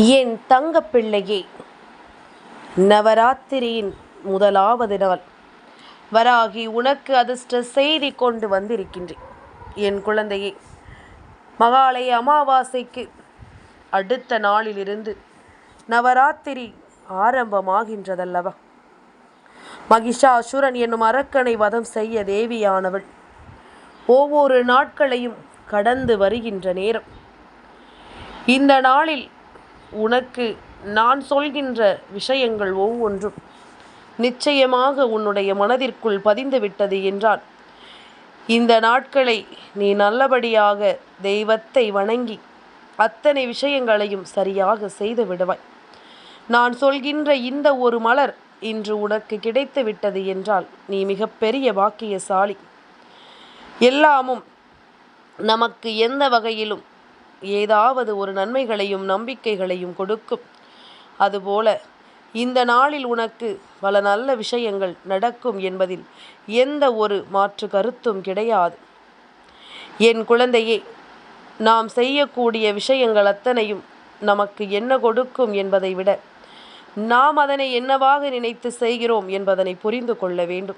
என் தங்கப்பிள்ளையே நவராத்திரியின் முதலாவது நாள் வராகி உனக்கு அதிர்ஷ்ட செய்தி கொண்டு வந்திருக்கின்றேன். என் குழந்தையே மகாலய அமாவாசைக்கு அடுத்த நாளிலிருந்து நவராத்திரி ஆரம்பமாகின்றதல்லவா? மகிஷாசுரன் என்னும் அரக்கனை வதம் செய்ய தேவியானவள் ஒவ்வொரு நாட்களையும் கடந்து வருகின்ற நேரம். இந்த நாளில் உனக்கு நான் சொல்கின்ற விஷயங்கள் ஒவ்வொன்றும் நிச்சயமாக உன்னுடைய மனதிற்குள் பதிந்து விட்டது இந்த நாட்களை நீ நல்லபடியாக தெய்வத்தை வணங்கி அத்தனை விஷயங்களையும் சரியாக செய்து விடுவாய். நான் சொல்கின்ற இந்த ஒரு மலர் இன்று உனக்கு கிடைத்து விட்டது என்றால் நீ மிகப்பெரிய பாக்கியசாலி. எல்லாமும் நமக்கு எந்த வகையிலும் ஏதாவது ஒரு நன்மைகளையும் நம்பிக்கைகளையும் கொடுக்கும். அதுபோல இந்த நாளில் உனக்கு பல நல்ல விஷயங்கள் நடக்கும் என்பதில் எந்த ஒரு மாற்று கருத்தும் கிடையாது. என் குழந்தையே நாம் செய்யக்கூடிய விஷயங்கள் அத்தனையும் நமக்கு என்ன கொடுக்கும் என்பதை விட நாம் அதனை என்னவாக நினைத்து செய்கிறோம் என்பதனை புரிந்து கொள்ள வேண்டும்.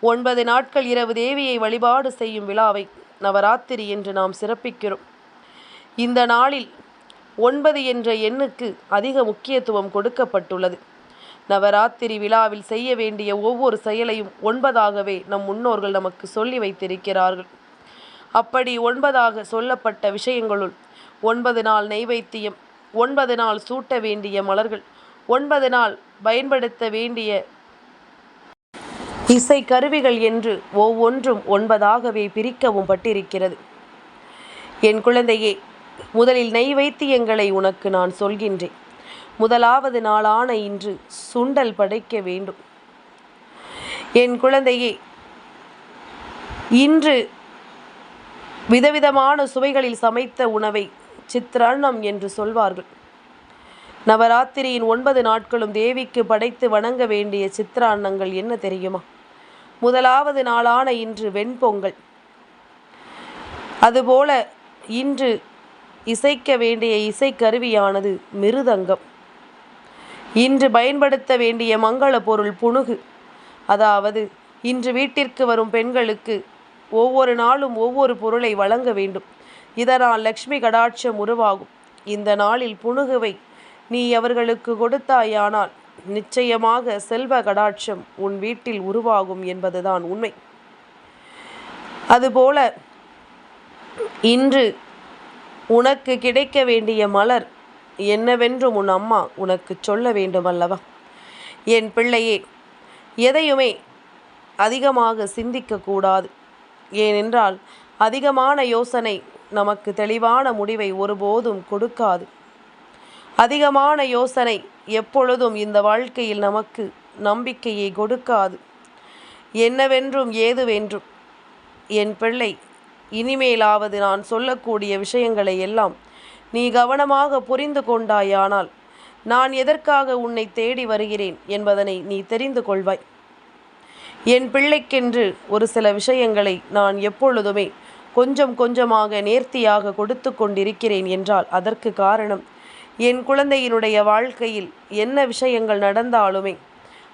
ஒன்பது நாட்கள் இரவு தேவியை வழிபாடு செய்யும் விழாவை நவராத்திரி என்று நாம் சிறப்பிக்கிறோம். இந்த நாளில் ஒன்பது என்ற எண்ணுக்கு அதிக முக்கியத்துவம் கொடுக்கப்பட்டுள்ளது. நவராத்திரி விழாவில் செய்ய வேண்டிய ஒவ்வொரு செயலையும் ஒன்பதாகவே நம் முன்னோர்கள் நமக்கு சொல்லி வைத்திருக்கிறார்கள். அப்படி ஒன்பதாக சொல்லப்பட்ட விஷயங்களுள் ஒன்பது நாள் நைவேத்தியம் ஒன்பது நாள் சூட்ட வேண்டிய மலர்கள் ஒன்பது நாள் பயன்படுத்த வேண்டிய இசை கருவிகள் என்று ஒவ்வொன்றும் ஒன்பதாகவே பிரிக்கவும் பட்டிருக்கிறது. என் குழந்தையே முதலில் நெய் வைத்தியங்களை உனக்கு நான் சொல்கின்றேன். முதலாவது நாளான இன்று சுண்டல் படைக்க வேண்டும். என் குழந்தையே இன்று விதவிதமான சுவைகளில் சமைத்த உணவை சித்திராண்ணம் என்று சொல்வார்கள். நவராத்திரியின் ஒன்பது நாட்களும் தேவிக்கு படைத்து வணங்க வேண்டிய சித்திராண்ணங்கள் என்ன தெரியுமா? முதலாவது நாளான இன்று வெண்பொங்கல். அதுபோல இன்று இசைக்க வேண்டிய இசைக்கருவியானது மிருதங்கம். இன்று பயன்படுத்த வேண்டிய மங்கள பொருள் புணுகு அதாவது இன்று வீட்டிற்கு வரும் பெண்களுக்கு ஒவ்வொரு நாளும் ஒவ்வொரு பொருளை வழங்க வேண்டும். இதனால் லக்ஷ்மி கடாட்சம் உருவாகும். இந்த நாளில் புணுகுவை நீ அவர்களுக்கு கொடுத்தாயானால் நிச்சயமாக செல்வ கடாட்சம் உன் வீட்டில் உருவாகும் என்பதுதான் உண்மை. அதுபோல இன்று உனக்கு கிடைக்க வேண்டிய மலர் என்னவென்று உன் அம்மா உனக்கு சொல்ல வேண்டும் அல்லவா என் பிள்ளையே எதையுமே அதிகமாக சிந்திக்கக்கூடாது ஏனென்றால் அதிகமான யோசனை நமக்கு தெளிவான முடிவை ஒருபோதும் கொடுக்காது. அதிகமான யோசனை எப்பொழுதும் இந்த வாழ்க்கையில் நமக்கு நம்பிக்கையை கொடுக்காது. என்னவென்றும் ஏதுவென்றும் என் பிள்ளை இனிமேலாவது நான் சொல்லக்கூடிய விஷயங்களை எல்லாம் நீ கவனமாக புரிந்து கொண்டாயானால் நான் எதற்காக உன்னை தேடி வருகிறேன் என்பதனை நீ தெரிந்து கொள்வாய். என் பிள்ளைக்கென்று ஒரு சில விஷயங்களை நான் எப்பொழுதுமே கொஞ்சம் கொஞ்சமாக நேர்த்தியாக கொடுத்து கொண்டிருக்கிறேன் என்றால் அதற்கு காரணம் என் குழந்தையினுடைய வாழ்க்கையில் என்ன விஷயங்கள் நடந்தாலுமே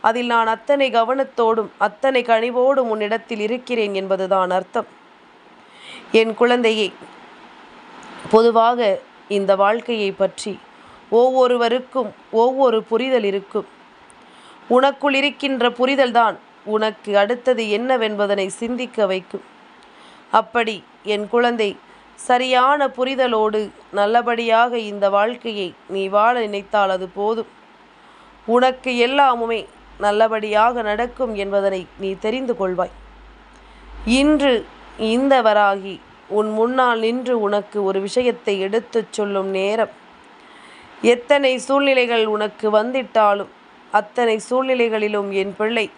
அதில் நான் அத்தனை கவனத்தோடும் அத்தனை கனிவோடும் உன்னிடத்தில் இருக்கிறேன் என்பதுதான் அர்த்தம். என் குழந்தையே பொதுவாக இந்த வாழ்க்கையை பற்றி ஒவ்வொருவருக்கும் ஒவ்வொரு புரிதல் இருக்கும். உனக்குள் இருக்கின்ற புரிதல்தான் உனக்கு அடுத்தது என்னவென்பதனை சிந்திக்க வைக்கும். அப்படி என் குழந்தை சரியான புரிதலோடு நல்லபடியாக இந்த வாழ்க்கையை நீ வாழ நினைத்தால் அது போதும். உனக்கு எல்லாமுமே நல்லபடியாக நடக்கும் என்பதனை நீ தெரிந்து கொள்வாய். இன்று இந்த வராகி உன் முன்னால் நின்று உனக்கு ஒரு விஷயத்தை எடுத்துச் சொல்லும் நேரம். எத்தனை சூழ்நிலைகள் உனக்கு வந்திட்டாலும் அத்தனை சூழ்நிலைகளிலும் என் பிள்ளை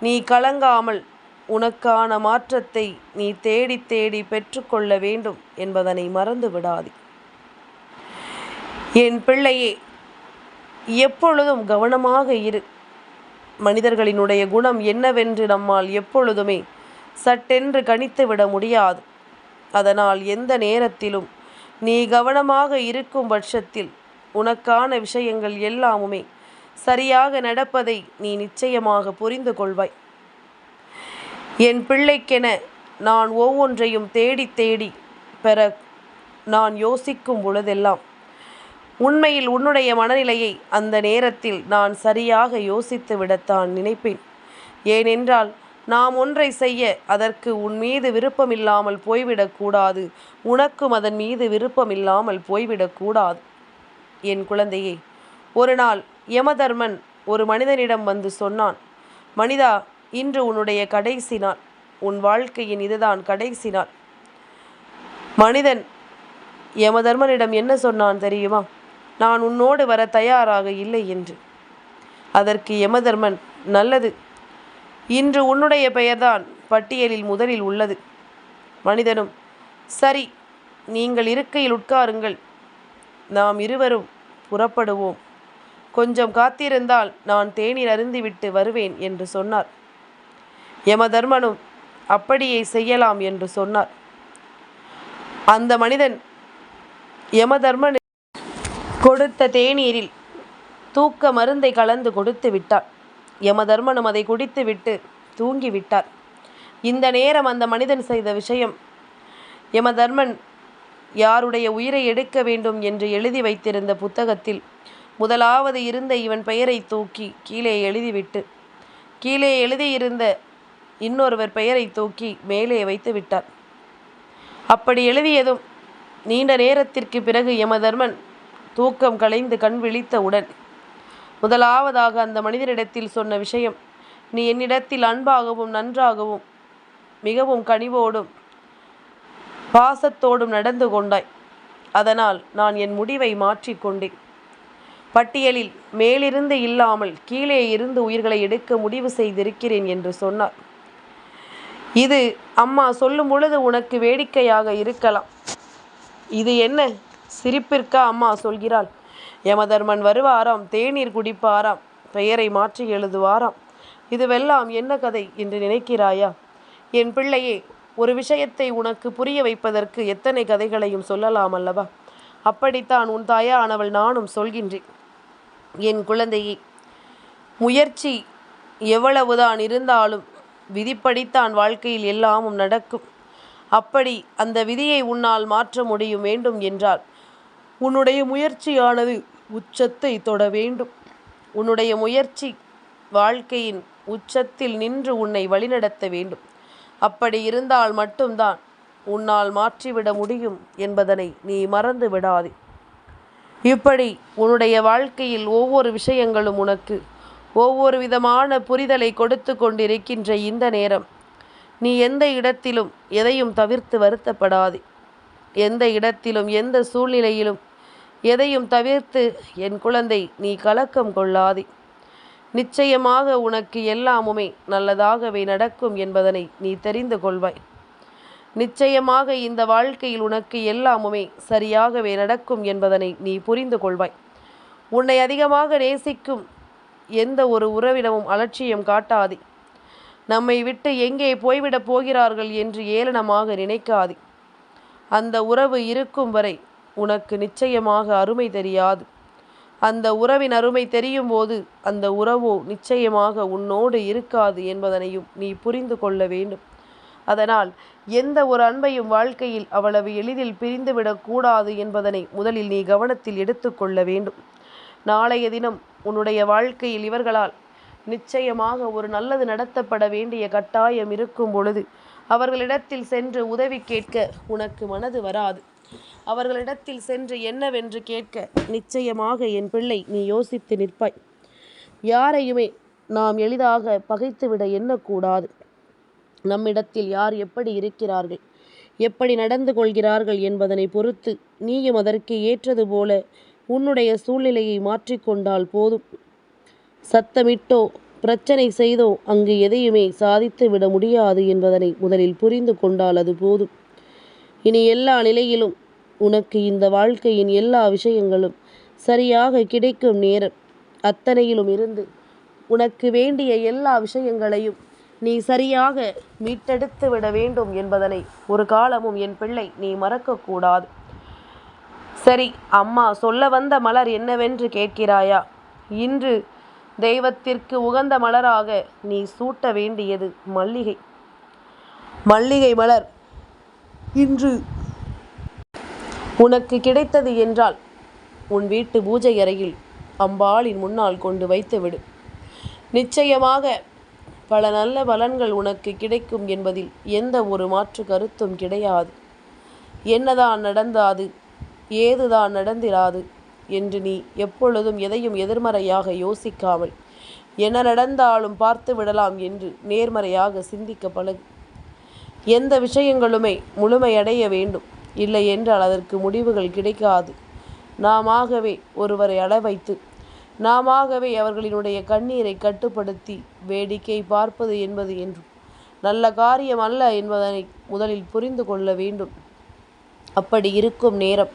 நீ கலங்காமல் உனக்கான மாற்றத்தை நீ தேடி தேடி பெற்றுக்கொள்ள வேண்டும் என்பதனை மறந்து விடாதே. என் பிள்ளையே எப்பொழுதும் கவனமாக இரு. மனிதர்களினுடைய குணம் என்னவென்று நம்மால் எப்பொழுதுமே சட்டென்று கணித்து விட முடியாது. அதனால் எந்த நேரத்திலும் நீ கவனமாக இருக்கும் பட்சத்தில் உனக்கான விஷயங்கள் எல்லாமுமே சரியாக நடப்பதை நீ நிச்சயமாக புரிந்து கொள்வாய். என் பிள்ளைக்கென நான் ஒவ்வொன்றையும் தேடி தேடி பெற நான் யோசிக்கும் பொழுதெல்லாம் உண்மையில் உன்னுடைய மனநிலையை அந்த நேரத்தில் நான் சரியாக யோசித்து விடத்தான் நினைப்பேன். ஏனென்றால் நாம் ஒன்றை செய்ய அதற்கு உன் மீது விருப்பமில்லாமல் போய்விடக்கூடாது உனக்கும் அதன் மீது விருப்பமில்லாமல் போய்விடக்கூடாது என் குழந்தையே ஒரு நாள் யமதர்மன் ஒரு மனிதனிடம் வந்து சொன்னான் மனிதா இன்று உன்னுடைய கடைசி நாள். உன் வாழ்க்கையின் இதுதான் கடைசி நாள். மனிதன் யமதர்மனிடம் என்ன சொன்னான் தெரியுமா? நான் உன்னோடு வர தயாராக இல்லை என்று. அதற்கு யமதர்மன் நல்லது. இன்று உன்னுடைய பெயர்தான் பட்டியலில் முதலில் உள்ளது. மனிதனும் சரி நீங்கள் இருக்கையில் உட்காருங்கள். நாம் இருவரும் புறப்படுவோம். கொஞ்சம் காத்திருந்தால் நான் தேநீர் அருந்திவிட்டு வருவேன் என்று சொன்னார். யமதர்மனும் அப்படியே செய்யலாம் என்று சொன்னார். அந்த மனிதன் யமதர்மன் கொடுத்த தேநீரில் தூக்க மருந்தை கலந்து கொடுத்து விட்டார் யமதர்மனும் அதை குடித்துவிட்டு தூங்கிவிட்டார். இந்த நேரம் அந்த மனிதன் செய்த விஷயம். யமதர்மன் யாருடைய உயிரை எடுக்க வேண்டும் என்று எழுதி வைத்திருந்த புத்தகத்தில் முதலாவது இருந்த இவன் பெயரை தூக்கி கீழே எழுதிவிட்டு கீழே எழுதியிருந்த இன்னொருவர் பெயரை தூக்கி மேலே வைத்து விட்டார் அப்படி எழுதியதும் நீண்ட நேரத்திற்கு பிறகு யமதர்மன் தூக்கம் கலைந்து கண் விழித்தவுடன் முதலாவதாக அந்த மனிதரிடத்தில் சொன்ன விஷயம் நீ என்னிடத்தில் அன்பாகவும் நன்றாகவும் மிகவும் கனிவோடும் பாசத்தோடும் நடந்து கொண்டாய். அதனால் நான் என் முடிவை மாற்றிக்கொண்டேன் பட்டியலில் மேலிருந்து இல்லாமல் கீழே இருந்து உயிர்களை எடுக்க முடிவு செய்திருக்கிறேன் என்று சொன்னார். இது அம்மா சொல்லும் பொழுது உனக்கு வேடிக்கையாக இருக்கலாம். இது என்ன? சிரிப்பிற்கா அம்மா சொல்கிறாள். யமதர்மன் வருவாராம் தேநீர் குடிப்பாராம் பெயரை மாற்றி எழுதுவாராம். இதுவெல்லாம் என்ன கதை என்று நினைக்கிறாயா? என் பிள்ளையே ஒரு விஷயத்தை உனக்கு புரிய வைப்பதற்கு எத்தனை கதைகளையும் சொல்லலாம் அல்லவா? அப்படித்தான் உன் தாயானவள் நானும் சொல்கின்றேன். என் குழந்தையே முயற்சி எவ்வளவுதான் இருந்தாலும் விதிப்படித்தான் வாழ்க்கையில் எல்லாமும் நடக்கும். அப்படி அந்த விதியை உன்னால் மாற்ற முடியும் வேண்டும் என்றால் உன்னுடைய முயற்சியானது உச்சத்தை தொட வேண்டும். உன்னுடைய முயற்சி வாழ்க்கையின் உச்சத்தில் நின்று உன்னை வழிநடத்த வேண்டும். அப்படி இருந்தால் மட்டும்தான் உன்னால் மாற்றிவிட முடியும் என்பதனை நீ மறந்து விடாதே. இப்படி உன்னுடைய வாழ்க்கையில் ஒவ்வொரு விஷயங்களும் உனக்கு ஒவ்வொரு விதமான புரிதலை கொடுத்து கொண்டிருக்கின்ற இந்த நேரம். நீ எந்த இடத்திலும் எதையும் தவிர்த்து வருத்தப்படாதே. எந்த இடத்திலும் எந்த சூழ்நிலையிலும் எதையும் தவிர்த்து என் குழந்தை நீ கலக்கம் கொள்ளாதே. நிச்சயமாக உனக்கு எல்லாமுமே நல்லதாகவே நடக்கும் என்பதனை நீ தெரிந்து கொள்வாய். நிச்சயமாக இந்த வாழ்க்கையில் உனக்கு எல்லாமுமே சரியாகவே நடக்கும் என்பதனை நீ புரிந்து கொள்வாய். உன்னை அதிகமாக நேசிக்கும் எந்த ஒரு உறவிடமும் அலட்சியம் காட்டாதே. நம்மை விட்டு எங்கே போய்விடப் போகிறார்கள் என்று ஏளனமாக நினைக்காதே. அந்த உறவு இருக்கும் வரை உனக்கு நிச்சயமாக அருமை தெரியாது. அந்த உறவின் அருமை தெரியும் போது அந்த உறவோ நிச்சயமாக உன்னோடு இருக்காது என்பதனையும் நீ புரிந்து கொள்ள வேண்டும். அதனால் எந்த ஒரு அன்பையும் வாழ்க்கையில் அவ்வளவு எளிதில் பிரிந்துவிடக்கூடாது என்பதனை முதலில் நீ கவனத்தில் எடுத்துக்கொள்ள வேண்டும். நாளைய தினம் உன்னுடைய வாழ்க்கையில் இவர்களால் நிச்சயமாக ஒரு நல்லது நடத்தப்பட வேண்டிய கட்டாயம் இருக்கும் பொழுது அவர்களிடத்தில் சென்று உதவி கேட்க உனக்கு மனது வராது. அவர்களிடத்தில் சென்று என்னவென்று கேட்க நிச்சயமாக என் பிள்ளை நீ யோசித்து நிற்பாய். யாரையுமே நாம் எளிதாக பகைத்துவிட எண்ணக்கூடாது. நம்மிடத்தில் யார் எப்படி இருக்கிறார்கள் எப்படி நடந்து கொள்கிறார்கள் என்பதனை பொறுத்து நீயும் அதற்கு ஏற்றது போல உன்னுடைய சூழ்நிலையை மாற்றிக்கொண்டால் போதும். சத்தமிட்டோ பிரச்சனை செய்தோ அங்கு எதையுமே சாதித்து விட முடியாது என்பதனை முதலில் புரிந்து கொண்டால் அது போதும். இனி எல்லா நிலையிலும் உனக்கு இந்த வாழ்க்கையின் எல்லா விஷயங்களும் சரியாக கிடைக்கும் நேரம். அத்தனையிலும் இருந்து உனக்கு வேண்டிய எல்லா விஷயங்களையும் நீ சரியாக மீட்டெடுத்து விட வேண்டும் என்பதனை ஒரு காலமும் என் பிள்ளை நீ மறக்கக்கூடாது. சரி அம்மா சொல்ல வந்த மலர் என்னவென்று கேட்கிறாயா? இன்று தெய்வத்திற்கு உகந்த மலராக நீ சூட்ட வேண்டியது மல்லிகை. மல்லிகை மலர் இன்று உனக்கு கிடைத்தது என்றால் உன் வீட்டு பூஜை அறையில் அம்பாளின் முன்னால் கொண்டு வைத்துவிடு நிச்சயமாக பல நல்ல பலன்கள் உனக்கு கிடைக்கும் என்பதில் எந்த ஒரு மாற்று கருத்தும் கிடையாது. என்னதான் நடந்தாது ஏதுதான் நடந்திராது என்று நீ எப்பொழுதும் எதையும் எதிர்மறையாக யோசிக்காமல் என்ன நடந்தாலும் பார்த்து விடலாம் என்று நேர்மறையாக சிந்திக்க பழகு. எந்த விஷயங்களுமே முழுமையடைய வேண்டும். இல்லை என்றால் அதற்கு முடிவுகள் கிடைக்காது. நாமாகவே ஒருவரை அளவைத்து வைத்து நாமவே அவர்களினுடைய கண்ணீரை கட்டுப்படுத்தி வேடிக்கை பார்ப்பது என்பது என்றும் நல்ல காரியம் அல்ல என்பதனை முதலில் புரிந்து கொள்ள வேண்டும். அப்படி இருக்கும் நேரம்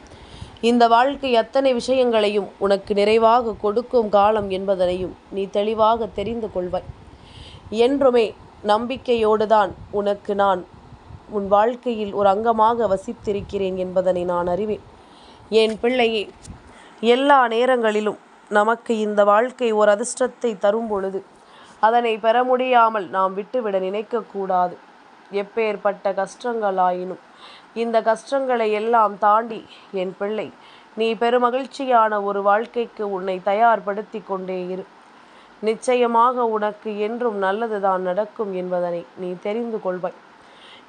இந்த வாழ்க்கை அத்தனை விஷயங்களையும் உனக்கு நிறைவாக கொடுக்கும் காலம் என்பதனையும் நீ தெளிவாக தெரிந்து கொள்வாய். என்றுமே நம்பிக்கையோடு தான் உனக்கு நான் உன் வாழ்க்கையில் ஒரு அங்கமாக வசித்திருக்கிறேன் என்பதனை நான் அறிவேன். என் பிள்ளையே எல்லா நேரங்களிலும் நமக்கு இந்த வாழ்க்கை ஒரு அதிர்ஷ்டத்தை தரும் பொழுது அதனை பெற முடியாமல் நாம் விட்டுவிட நினைக்கக்கூடாது. எப்பேற்பட்ட கஷ்டங்களாயினும் இந்த கஷ்டங்களை எல்லாம் தாண்டி என் பிள்ளை நீ பெருமகிழ்ச்சியான ஒரு வாழ்க்கைக்கு உன்னை தயார்படுத்தி கொண்டே இரு. நிச்சயமாக உனக்கு என்றும் நல்லதுதான் நடக்கும் என்பதனை நீ தெரிந்து கொள்வாய்.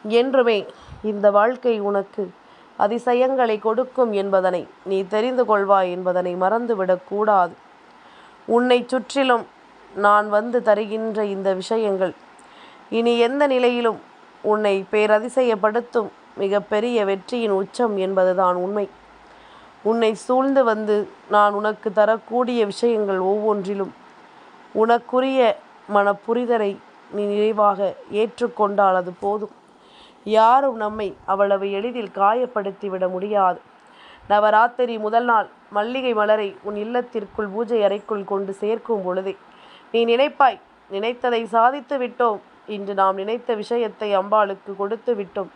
என்றுமே இந்த வாழ்க்கை உனக்கு அதிசயங்களை கொடுக்கும் என்பதனை நீ தெரிந்து கொள்வாய் என்பதனை மறந்துவிடக்கூடாது உன்னை சுற்றிலும் நான் வந்து தருகின்ற இந்த விஷயங்கள் இனி எந்த நிலையிலும் உன்னை பேரதிசயப்படுத்தும் மிகப்பெரிய வெற்றியின் உச்சம் என்பதுதான் உண்மை. உன்னை சூழ்ந்து வந்து நான் உனக்கு தரக்கூடிய விஷயங்கள் ஒவ்வொன்றிலும் உனக்குரிய மனப்புரிதலை நீ நிறைவாக ஏற்றுக்கொண்டால் அது போதும். யாரும் நம்மை அவ்வளவு எளிதில் காயப்படுத்திவிட முடியாது. நவராத்திரி முதல் நாள் மல்லிகை மலரை உன் இல்லத்திற்குள் பூஜை அறைக்குள் கொண்டு சேர்க்கும் பொழுதே நீ நினைப்பாய் நினைத்ததை சாதித்து விட்டோம். இன்று நாம் நினைத்த விஷயத்தை அம்பாளுக்கு கொடுத்து விட்டோம்.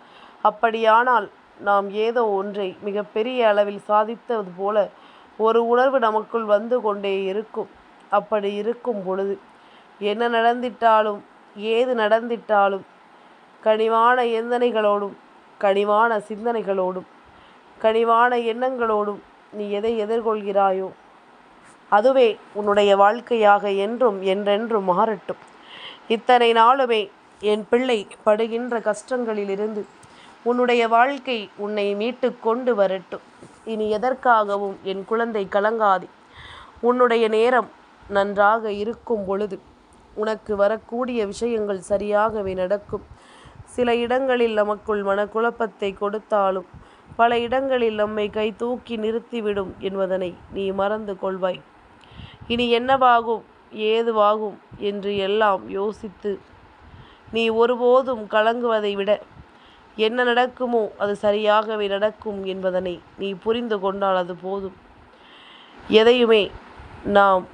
அப்படியானால் நாம் ஏதோ ஒன்றை மிகப்பெரிய அளவில் சாதித்தது போல ஒரு உணர்வு நமக்குள் வந்து கொண்டே இருக்கும். அப்படி இருக்கும் பொழுது என்ன நடந்திட்டாலும் ஏது நடந்திட்டாலும் கனிவான எந்தனைகளோடும் கனிவான சிந்தனைகளோடும் கனிவான எண்ணங்களோடும் நீ எதை எதிர்கொள்கிறாயோ அதுவே உன்னுடைய வாழ்க்கையாக என்றும் என்றென்றும் மாறட்டும். இத்தனை நாளுமே என் பிள்ளை படுகின்ற கஷ்டங்களிலிருந்து உன்னுடைய வாழ்க்கை உன்னை மீட்டு கொண்டு வரட்டும். இனி எதற்காகவும் என் குழந்தை கலங்காதி. உன்னுடைய நேரம் நன்றாக இருக்கும் பொழுது உனக்கு வரக்கூடிய விஷயங்கள் சரியாகவே நடக்கும். சில இடங்களில் நமக்குள் மனக்குழப்பத்தை கொடுத்தாலும் பல இடங்களில் நம்மை கை தூக்கி நிறுத்திவிடும் என்பதனை நீ மறந்து கொள்வாய். இனி என்னவாகும் ஏதுவாகும் என்று எல்லாம் யோசித்து நீ ஒருபோதும் கலங்குவதை விட என்ன நடக்குமோ அது சரியாகவே நடக்கும் என்பதனை நீ புரிந்து கொண்டால் அது போதும். எதையுமே நாம்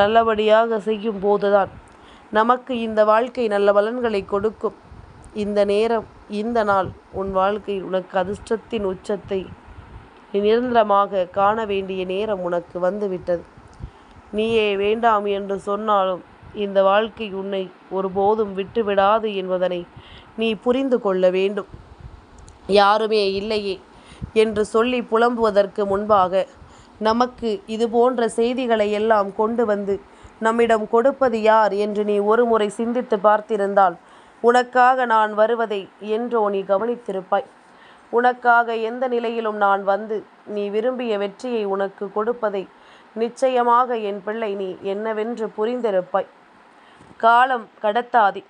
நல்லபடியாக செய்யும் போதுதான் நமக்கு இந்த வாழ்க்கை நல்ல பலன்களை கொடுக்கும். இந்த நேரம் இந்த நாள் உன் வாழ்க்கையில் உனக்கு அதிர்ஷ்டத்தின் உச்சத்தை நிரந்தரமாக காண வேண்டிய நேரம் உனக்கு வந்துவிட்டது. நீயே வேண்டாம் என்று சொன்னாலும் இந்த வாழ்க்கை உன்னை ஒருபோதும் விட்டுவிடாது என்பதனை நீ புரிந்து கொள்ள வேண்டும். யாருமே இல்லையே என்று சொல்லி புலம்புவதற்கு முன்பாக நமக்கு இது போன்ற செய்திகளை எல்லாம் கொண்டு வந்து நம்மிடம் கொடுப்பது யார் என்று நீ ஒருமுறை சிந்தித்து பார்த்திருந்தால் உனக்காக நான் வருவதை என்றோ நீ கவனித்திருப்பாய். உனக்காக எந்த நிலையிலும் நான் வந்து நீ விரும்பிய வெற்றியை உனக்கு கொடுப்பதை நிச்சயமாக என் பிள்ளை நீ என்னவென்று புரிந்திருப்பாய். காலம் கடத்தாதே.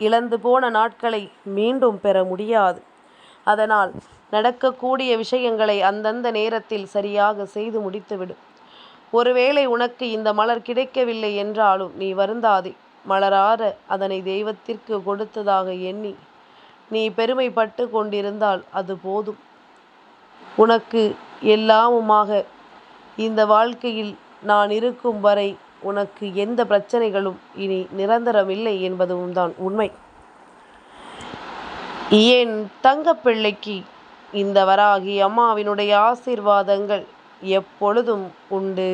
இழந்து போன நாட்களை மீண்டும் பெற முடியாது. அதனால் நடக்கக்கூடிய விஷயங்களை அந்தந்த நேரத்தில் சரியாக செய்து முடித்துவிடும் ஒருவேளை உனக்கு இந்த மலர் கிடைக்கவில்லை என்றாலும் நீ வருந்தாதே. மலரார அதனை தெய்வத்திற்கு கொடுத்ததாக எண்ணி நீ பெருமைப்பட்டு கொண்டிருந்தால் அது போதும். உனக்கு எல்லாமுமாக இந்த வாழ்க்கையில் நான் இருக்கும் வரை உனக்கு எந்த பிரச்சனைகளும் இனி நிரந்தரமில்லை என்பதும் தான் உண்மை. என் தங்கப்பிள்ளைக்கு இந்த வராகி அம்மாவினுடைய ஆசீர்வாதங்கள் எப்பொழுதும் உண்டு.